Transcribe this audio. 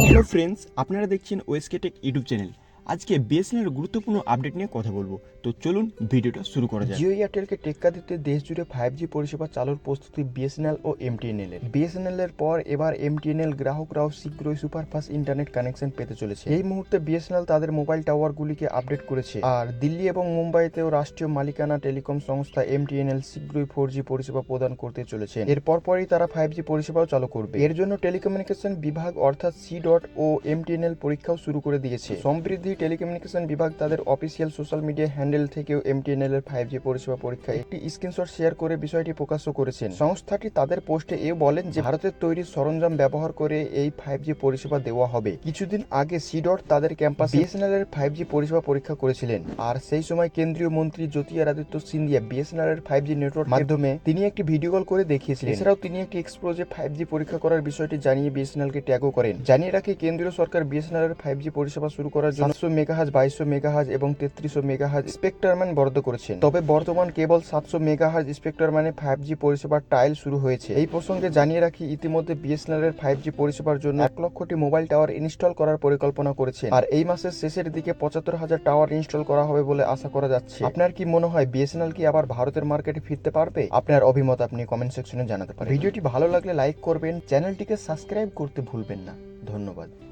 Hello friends আপনারা দেখছেন ওয়েস্কেটেক ইউটিউব চ্যানেল আজকে বিএসএনএল গুরুত্বপূর্ণ আপডেট নিয়ে কথা বলব। তো চলুন ভিডিওটা শুরু করা যাক। জিও এয়ারটেলকে টেক্কা দিতে দেশ জুড়ে ফাইভ জি পরিষেবা চালুর প্রস্তুতি বিএসএনএল ও এমটিএনএল এর। বিএসএনএল এর পর এবার এমটিএনএল গ্রাহকরাও শীঘ্রই সুপারফাস্ট ইন্টারনেট কানেকশন পেতে চলেছে। এই মুহূর্তে বিএসএনএল তাদের মোবাইল টাওয়ারগুলিকে আপডেট করেছে। আর দিল্লি এবং মুম্বাইতেও রাষ্ট্রীয় মালিকানা টেলিকম সংস্থা এমটিএনএল শীঘ্রই ফোর জি পরিষেবা প্রদান করতে চলেছে। এর পরপরই তারা ফাইভ জি পরিষেবাও চালু করবে। এর জন্য টেলিকমিউনিকেশন বিভাগ অর্থাৎ সি ডট ও এমটিএনএল পরীক্ষাও শুরু করে দিয়েছে। সমৃদ্ধি টেলিকমিউনিকেশন বিভাগ তাদের অফিসিয়াল সোশ্যাল মিডিয়া হ্যান্ডেল থেকেও এমটিএনএল এর ফাইভ জি পরিষেবা পরীক্ষায় একটি স্ক্রিনশট শেয়ার করে বিষয়টি প্রকাশও করেছেন। সংস্থাটি তাদের পোস্টে এও বলেন যে, ভারতের তৈরি সরঞ্জাম ব্যবহার করে এই ফাইভ জি পরিষেবা দেওয়া হবে। কিছুদিন আগে সিডট তাদের ক্যাম্পাস বিএসএনএল এর ফাইভ জি পরিষেবা পরীক্ষা করেছিলেন। আর সেই সময় কেন্দ্রীয় মন্ত্রী জ্যোতিরাদিত্য সিন্ধিয়া বিএসএনএল এর ফাইভ জি নেটওয়ার্ক মাধ্যমে তিনি একটি ভিডিও কল করে দেখিয়েছিলেন। এছাড়াও তিনি একটি এক্সপ্লোজে ফাইভ জি পরীক্ষা করার বিষয়টি জানিয়ে বিএসএনএল কে ট্যাগও করেন। জানিয়ে রাখি, কেন্দ্রীয় সরকার বিএসএনএল এর ফাইভ জি পরিষেবা শুরু করার জন্য মেগাহাজ বাইশশো মেগাহাজ এবং তেত্রিশশো মেগাহাজ স্পেকট্রারম্যান বরাদ্দ করেছেন। তবে বর্তমান কেবল সাতশো মেগাহাজ স্পেকট্রারম্যানে ফাইভ জি পরিষেবার ট্রায়াল শুরু হয়েছে। এই প্রসঙ্গে জানিয়ে রাখি, ইতিমধ্যে বিএসএনএল এর ফাইভ জি পরিষেবার জন্য এক লক্ষটি মোবাইল টাওয়ার ইনস্টল করার পরিকল্পনা করেছে আর এই মাসের শেষের দিকে পঁচাত্তর হাজার টাওয়ার ইনস্টল করা হবে বলে আশা করা যাচ্ছে। আপনার কি মনে হয় বিএসএনএল কি আবার ভারতের মার্কেটে ফিরতে পারবে? আপনার অভিমত আপনি কমেন্ট সেকশনে জানাতে পারেন। ভিডিওটি ভালো লাগলে লাইক করবেন, চ্যানেলটিকে সাবস্ক্রাইব করতে ভুলবেন না। ধন্যবাদ।